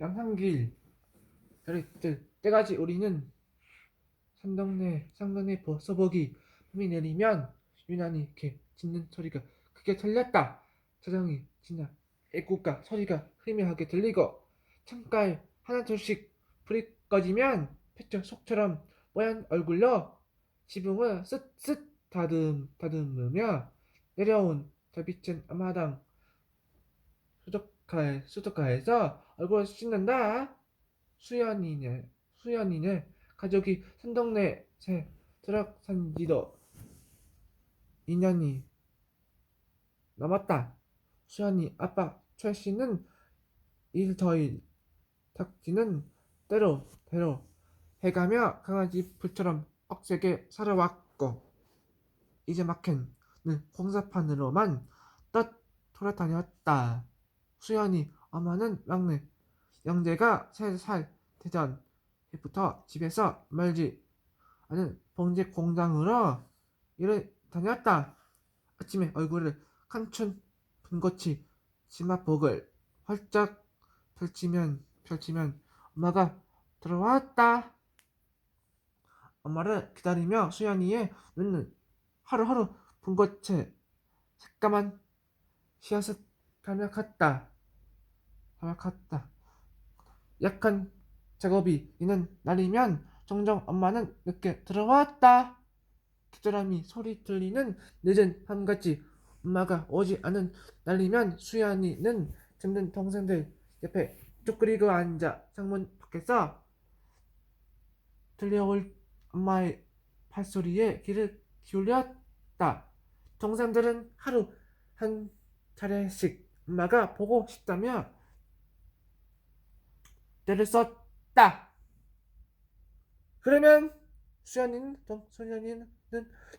양산길 들 때까지 우리는 산동네 상동네 버서보기 봄이 내리면 유난히 이렇게 짖는 소리가 크게 들렸다. 자정이 지나 애국가 소리가 희미하게 들리고 창가에 하나 둘씩 불이 꺼지면 패쳐 속처럼 뽀얀 얼굴로 지붕을 쓱쓱 다듬 다듬으며 내려온 달빛은 앞마당 수도가에 수도가에서 얼굴을 씻는다. 수연이네 수연이네 가족이 산동네 새 들어산 지도 2년이 넘었다. 수연이 아빠 최 씨는 일 더일 탁지는 때로 때로 해가며 강아지 불처럼 억세게 살아왔고 이제 막힌 공사판으로만 떳 돌아다녔다. 수연이 엄마는 막내 영재가 세살 되던 해부터 집에서 멀지 않은 봉제 공장으로 일을 다녔다. 아침에 얼굴을 한춘 분고치 치마복을 활짝 펼치면 펼치면 엄마가 들어왔다. 엄마를 기다리며 수연이의 눈은 하루하루 분고채 새까만 씨앗을 감약했다. 감약했다. 약한 작업이 있는 날이면 종종 엄마는 늦게 들어왔다. 기절함이 소리 들리는 늦은 밤같이 엄마가 오지 않은 날이면 수연이는 잠든 동생들 옆에 쭈그리고 앉아 창문 밖에서 들려올 엄마의 발소리에 귀를 기울였다. 동생들은 하루 한 차례씩 엄마가 보고 싶다며 때를 썼다. 그러면 수연이는 동, 소연이는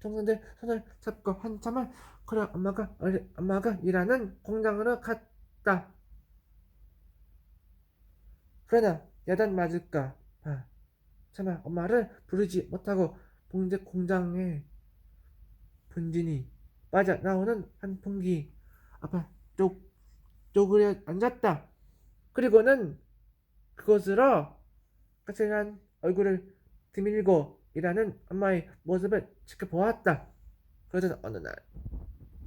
동생들 손을 잡고 한참을 그래 엄마가 어리- 엄마가 일하는 공장으로 갔다. 그러나 야단 맞을까 봐 차마 엄마를 부르지 못하고 봉제 공장에 분진이 빠져 나오는 한 풍기 앞에 쪽 쪼그려 앉았다. 그리고는 그곳으로 까칠한 얼굴을 드밀고 일하는 엄마의 모습을 지켜보았다. 그러던 어느 날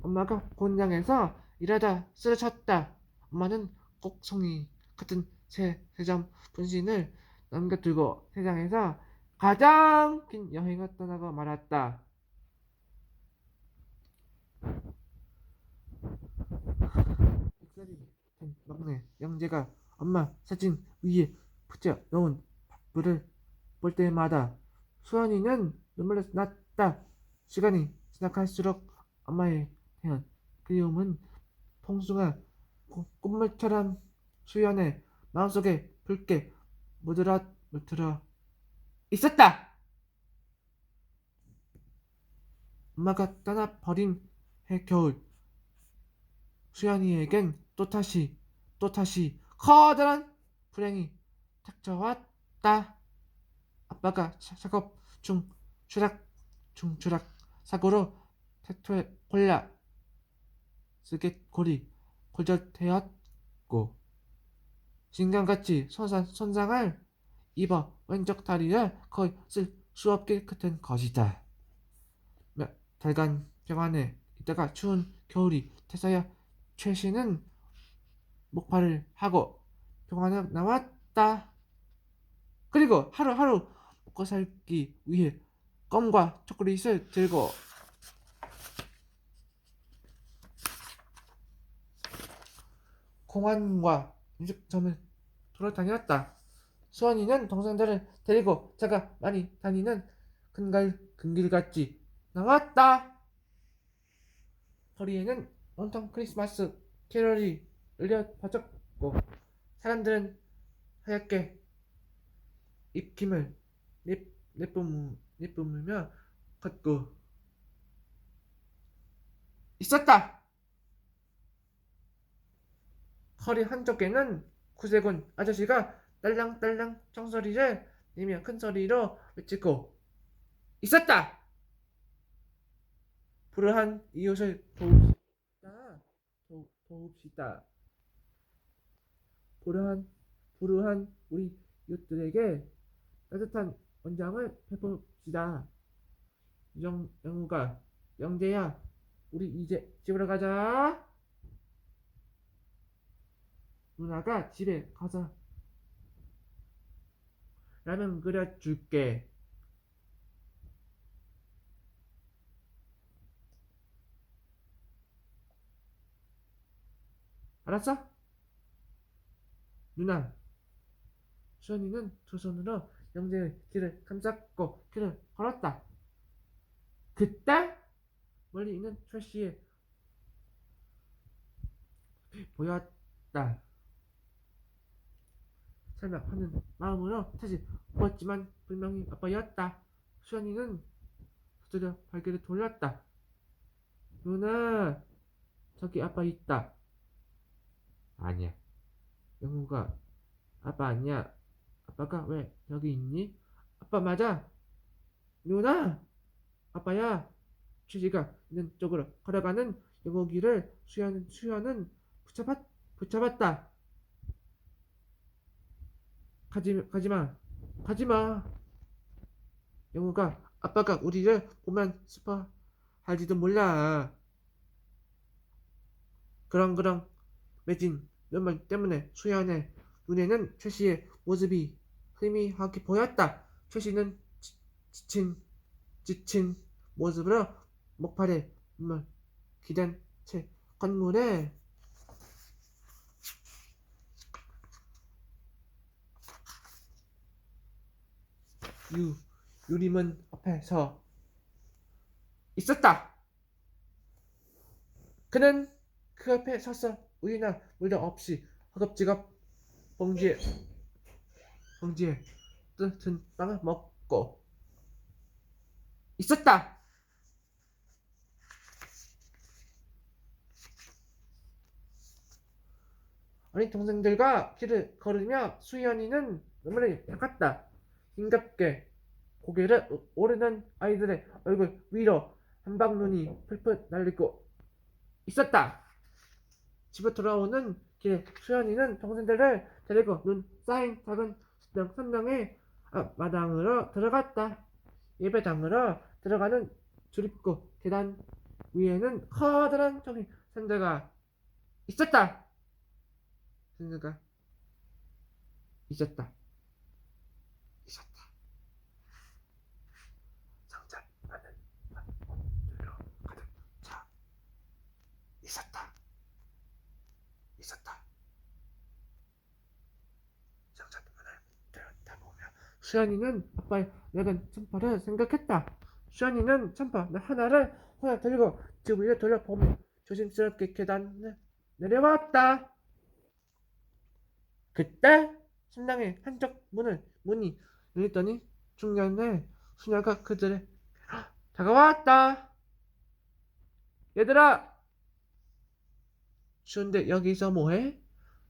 엄마가 공장에서 일하다 쓰러졌다. 엄마는 꼭송이 같은 새 세점 분신을 남겨두고 세상에서 가장 긴 여행을 떠나고 말았다. 막내 영재가 엄마 사진 위에 붙여 놓은 밥풀을 볼 때마다 수연이는 눈물을 났다. 시간이 지나갈수록 엄마에 대한 그리움은 통수가 고- 꽃물처럼 수연의 마음속에 붉게 물들어 물들어 있었다. 엄마가 떠나버린 해 겨울 수연이에겐 또다시 또다시 커다란 불행이 닥쳐왔다. 아빠가 차- 작업 중 추락 중 추락 사고로 태토에 골라 쓰개골이 골절되었고 신강같이 손상, 손상을 입어 왼쪽 다리를 거의 쓸 수 없게 끝은 것이다. 몇 달간 병원에 있다가 추운 겨울이 돼서야 최 씨는 목발을 하고 병원에 나왔다. 그리고 하루하루 먹고 살기 위해 껌과 초콜릿을 들고 공원과 음식점을 돌아다녔다. 수원이는 동생들을 데리고 제가 많이 다니는 큰갈 근길같이 나왔다. 거리에는 온통 크리스마스 캐럴이 울려 퍼졌고 사람들은 하얗게 입김을 내, 내뿜, 내뿜으며 걷고 있었다. 거리 한쪽에는 구세군 아저씨가 딸랑딸랑 청소리를 내며 큰 소리로 외치고 있었다. 불우한 이웃을 도웁시다. 도, 도웁시다. 불우한 불우한 우리 이웃들에게 따뜻한 원장을 베풉시다. 영, 영우가, 영재야, 우리 이제 집으로 가자. 누나가 집에 가서 라면 끓여줄게. 알았어? 누나, 수연이는 두 손으로 영재의 귀를 감잡고 귀를 걸었다. 그때 멀리 있는 철씨의 보였다. 설마 하는 마음으로 다시 보았지만 분명히 아빠였다. 수연이는 서둘러 발길을 돌렸다. 누나, 저기 아빠 있다. 아니야. 영우가 아빠 아니야. 아빠가 왜 여기 있니? 아빠 맞아. 누나, 아빠야. 취지가 있는 쪽으로 걸어가는 영우기를 수연 수연은 붙잡았 붙잡았다. 가지 가지마, 가지마. 영우가 아빠가 우리를 보면 슬퍼 할지도 몰라. 그런 그런 매진 눈물 때문에 수연의 눈에는 최 씨의 모습이 희미하게 보였다. 최 씨는 지- 지친 지친 모습으로 목발에 눈물 기댄 채 건물에 유 유림은 앞에서 있었다. 그는 그 앞에 서서 우유나 물도 없이 허겁지겁 봉지에 봉지에 뜬 빵을 먹고 있었다. 어린 동생들과 길을 걸으며 수연이는 눈물이 닦았다. 힘겹게 고개를 오르는 아이들의 얼굴 위로 한방 눈이 풀풀 날리고 있었다. 집에 돌아오는 길에 수연이는 동생들을 데리고 눈 쌓인 작은 수평 선명의 마당으로 들어갔다. 예배당으로 들어가는 출입구 계단 위에는 커다란 종이 상자가 있었다. 상자가 있었다. 있었다. 상자 안은 가득 차 있었다. 있었다. 상자 안을 들여다보며 수연이는 아빠의 낡은 천파를 생각했다. 수연이는 천파 하나를 하나 들고 집 위에 돌려보며 조심스럽게 계단을 내려왔다. 그때 신랑의 한쪽 문을 문이 열리더니 중년의 수녀가 그들의 다가왔다. 얘들아, 추운데 여기서 뭐해?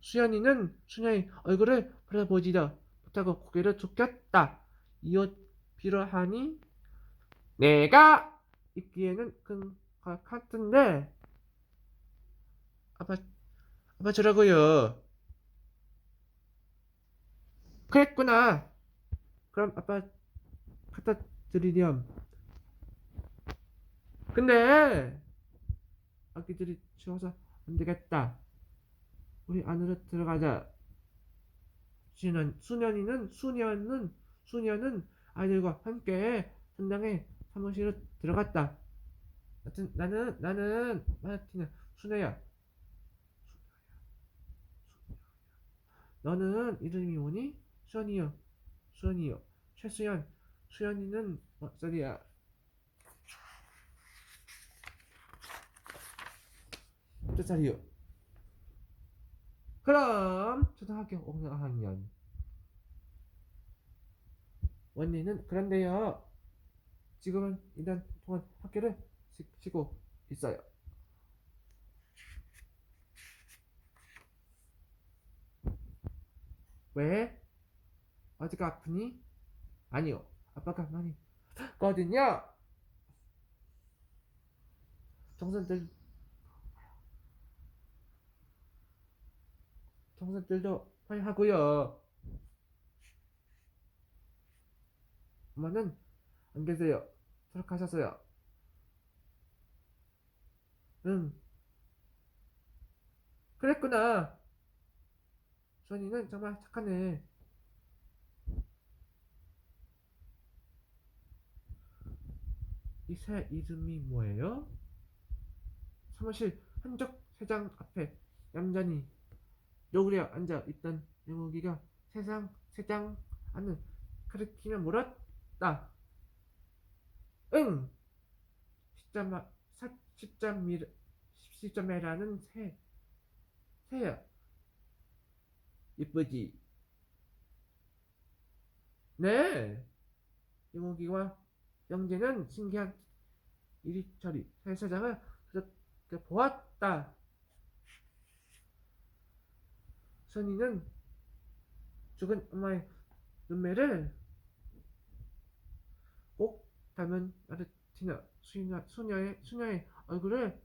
수연이는 수녀의 얼굴을 바라보지도 못하고 고개를 숙였다. 이옷 필요하니? 내가 입기에는 큰것 같은데. 아빠, 아빠 주라고요. 그랬구나. 그럼 아빠 갖다 드리렴. 근데 아기들이 추워서 안 되겠다. 우리 안으로 들어가자. 수년, 수년이는 수년은 수년은 아이들과 함께 전당의 사무실로 들어갔다. 하여튼 나는 나는 마르티나 수녀야. 너는 이름이 뭐니? 수연이요. 수연이요. 최수연. 수연이는 몇 살이야? 몇 살이요? 그럼 초등학교 5학년. 원니는 그런데요. 지금은 일단 동안 학교를 쉬- 쉬고 있어요. 왜? 어디가 아프니? 아니요. 아빠가 많이 거든요. 동생들 청소년들도 화해하고요. 엄마는 안 계세요. 수락하셨어요. 응. 그랬구나. 수원이는 정말 착하네. 이 새 이름이 뭐예요? 사무실 한쪽 세장 앞에 얌전히 노그려 앉아 있던 영욱이가 세상 세장 안을 가리키며 물었다. 응. 십자마 사 십자미 십자매라는 새 새야. 이쁘지? 네. 영욱이와 영재는 신기한 이리저리 그렇게 보았다. 선이는 죽은 엄마의 눈매를 꼭 닮은 아르티나 수녀, 수녀의, 수녀의 얼굴을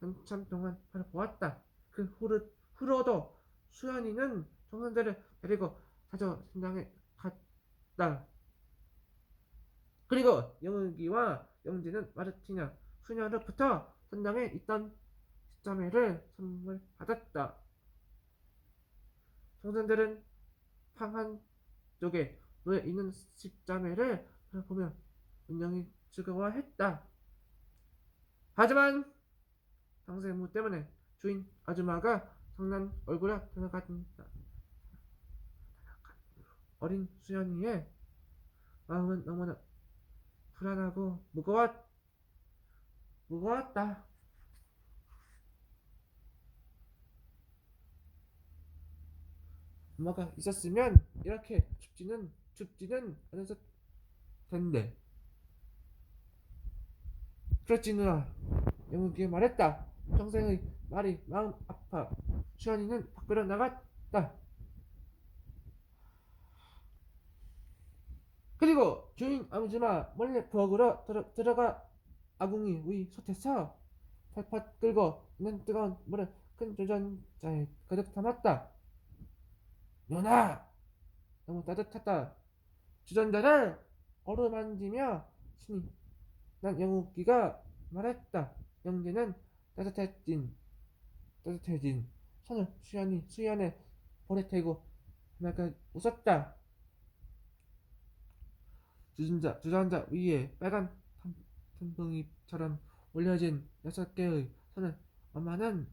한참 동안 바라보았다. 그 후르, 후로도 수연이는 청년들을 데리고 자주 신당에 갔다. 그리고 영욱이와 영지는 마르티나 수녀로부터 선당에 있던 십자매를 선물 받았다. 청년들은 방 한쪽에 놓여 있는 십자매를 보며 은영이 즐거워했다. 하지만 당세의 무 때문에 주인 아줌마가 장난 얼굴에 들어간다. 어린 수연이의 마음은 너무나 불안하고 무거웠, 무거웠다. 엄마가 있었으면 이렇게 춥지는 춥지는 않았을 텐데. 그렇지 누나. 영욱이 말했다. 평생의 말이 마음 아파. 수연이는 밖으로 나갔다. 그리고 주인 아버지마 몰래 부엌으로 들어, 들어 가 아궁이 위 솥에서 팔팔 끓고 있는 뜨거운 물을 큰 주전자에 가득 담았다. 누나! 너무 따뜻하다. 주전자를 어루만지며 신이 난 영욱이가 말했다. 영재는 따뜻해진 따뜻해진 손을 수연이 수연의 볼에 대고 하나가 웃었다. 주전자 주전자 위에 빨간 텀붕이처럼 올려진 여섯 개의 손을 엄마는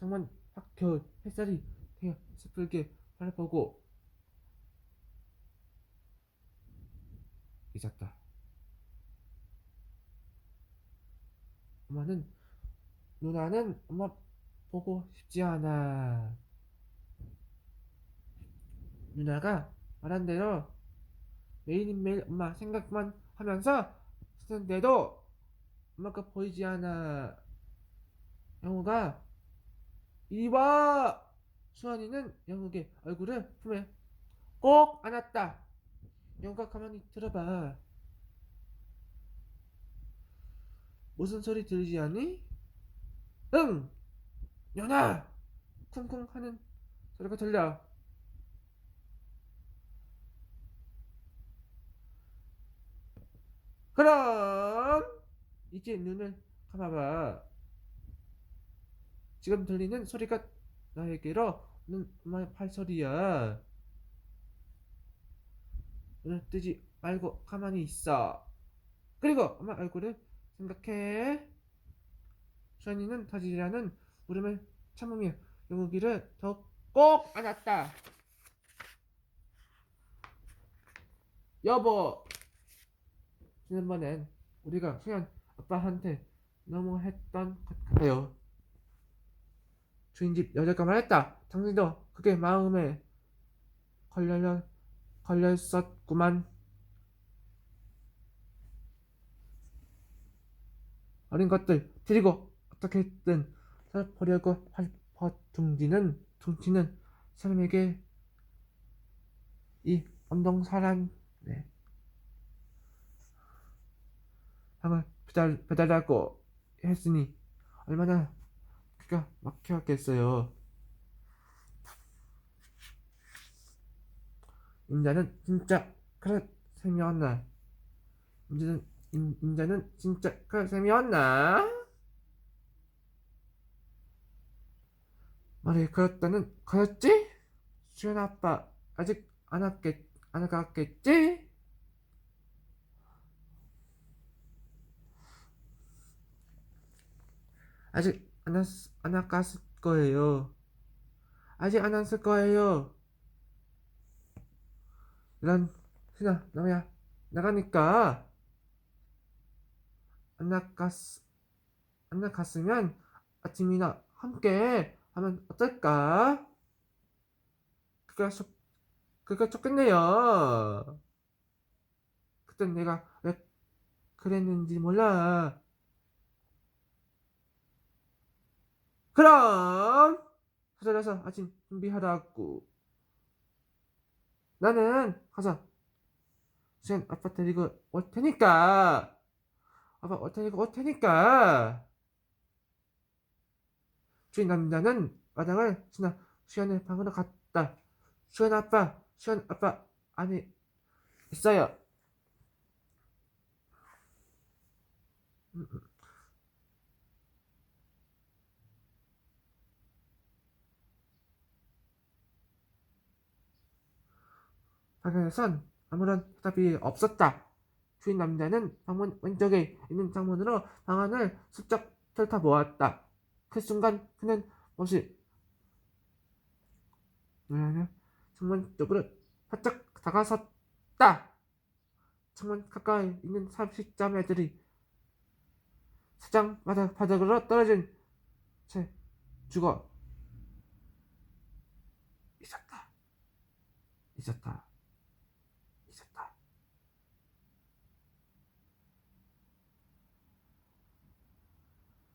정말 학교의 햇살이 되어 스풀게 바라보고 있었다. 엄마는 누나는 엄마 보고 싶지 않아. 누나가 말한 대로 매일매일 엄마 생각만 하면서 쓰는데도 엄마가 보이지 않아. 영우가 이리 와! 수환이는 영욱의 얼굴을 품에 꼭 안았다. 영우가 가만히 들어봐. 무슨 소리 들리지 않니? 응! 연아! 쿵쿵 하는 소리가 들려. 그럼 이제 눈을 감아봐. 지금 들리는 소리가 나에게로 는 엄마의 팔소리야. 눈을 뜨지 말고 가만히 있어. 그리고 엄마 얼굴을 생각해. 수환이는 터지라는 울음을 참으며 영욱이를 더욱 꼭 안았다. 여보, 지난번엔 우리가 수현 아빠한테 너무 했던 것 같아요. 주인집 여자가 말했다. 당신도 그게 마음에 걸려 걸렸었구만. 어린 것들 데리고 어떻게든 살펴보려고 할퍼 둥지는 둥치는 사람에게 이 엄동사란 네. 항을 배달 배달하고 했으니 얼마나 기가 막혔겠어요. 임자는 진짜 그런 셈이었나? 임자는 임, 임자는 진짜 그런 셈이었나? 말이 그렇다는 거였지? 수연 아빠 아직 안 왔겠 안 갔겠지? 아직 안 왔, 안 갔을 거예요. 아직 안 왔을 거예요. 난 신아 나야 나가니까 안 나갔 안 나갔으면 아침이나 함께 하면 어떨까? 그가 좋 그가 좋겠네요. 그땐 내가 왜 그랬는지 몰라. 그럼 서둘러서 아침 준비하라고. 나는 가서 수현 아빠 데리고 올 테니까. 아빠 올 테니까 올 테니까. 주인 남자는 마당을 지나 수현의 방으로 갔다. 수현 아빠, 수현 아빠 안에 있어요. 방에선 아무런 대답이 없었다. 주인 남자는 방문 왼쪽에 있는 창문으로 방 안을 슬쩍 훑어보았다. 그 순간 그는 몹시 음, 창문 쪽으로 바짝 다가섰다. 창문 가까이 있는 삼식자매들이 사장 바닥 바닥으로 떨어진 채 죽어. 있었다. 있었다.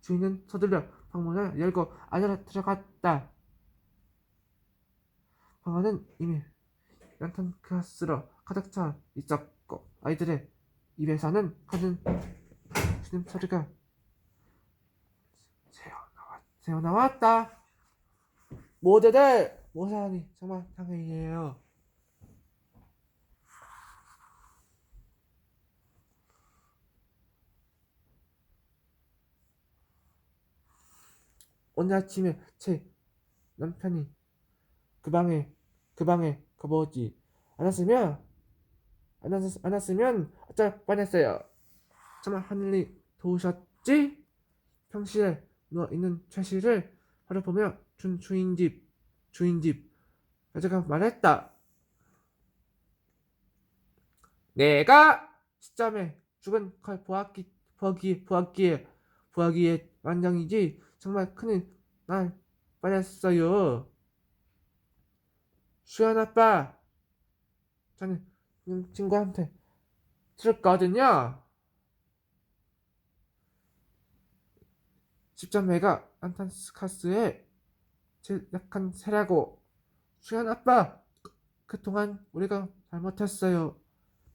주인은 서둘러 방문을 열고 안으로 들어갔다. 방 안은 이미 연탄 가스로 가득 차 있었고 아이들의 입에서는 가는 신음 소리가 새어나왔, 새어나왔다. 모두들 모사하니 정말 다행이에요. 오늘 아침에 제 남편이 그 방에 그 방에 가보지 않았으면 안, 왔, 안 왔으면 어쩔 뻔했어요. 정말 하늘이 도우셨지? 평시에 누워있는 최씨를 바라보며 준 주인집 주인집 여자가 말했다. 내가 시점에 죽은 걸 보았기 보았기 보았기에 보았기에 완장이지 정말 큰일 날 뻔했어요. 수연 아빠, 저는 음, 친구한테 들었거든요. 십자매가 안탄스카스의 제일 약한 새라고. 수연 아빠, 그동안 우리가 잘못했어요.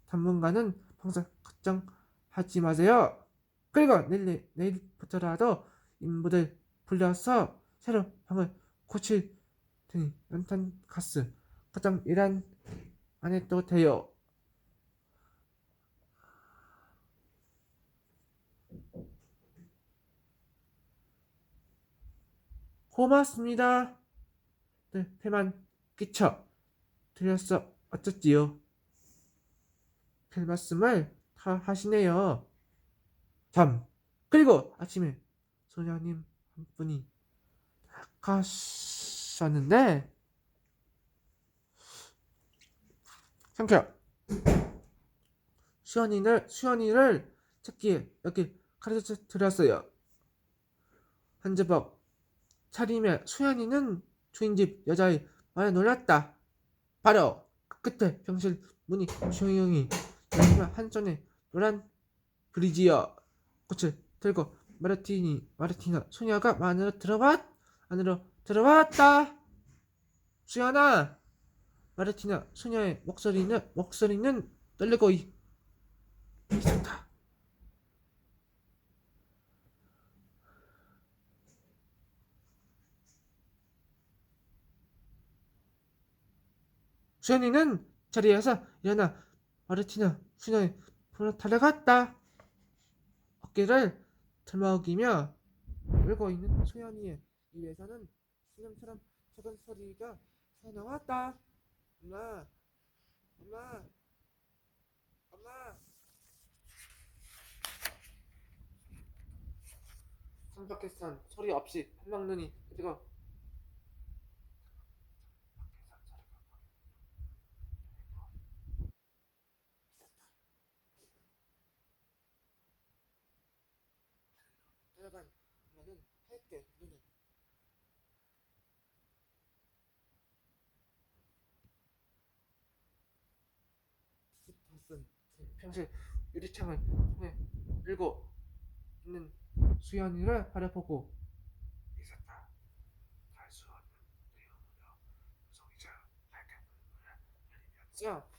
당분간은 항상 걱정하지 마세요. 그리고 내일, 내일부터라도 인부들 불려서 새로 방을 고칠 테니 연탄 가스 가장 일한 안 해도 돼요. 고맙습니다. 네, 배만 끼쳐 드렸어 어쩌지요? 별 말씀을 다 하시네요. 참 그리고 아침에 소녀님 한 분이 가셨는데 상쾌 수연이를 수연이를 찾기에 여기 가르쳐 드렸어요. 한제법 차림에 수연이는 주인집 여자의 말에 놀랐다. 바로 그 끝에 병실 문이 조용히 열리며 한 손에 노란 브리지어 꽃을 들고 마르티니 마르티나 소녀가 안으로 들어왔 안으로 들어왔다. 수연아 마르티나 소녀의 목소리는 목소리는 떨리고 있, 있었다. 수연이는 자리에서 일어나 마르티나 수녀의 손을 달려갔다. 어깨를 들먹이며 울고 있는 수연이의 입에서는 수염처럼 작은 소리가 새나왔다. 엄마, 엄마, 엄마. 창밖에선 소리 없이 한방 눈이 그리 고 들어간 엄마는 하얗게 눈을 스타슨 평실 유리창을 통해 밀고 있는 수연이를 바라보고 있었다. 갈수 없는 내용으로 무성이자 밝은 눈물을 흘리면서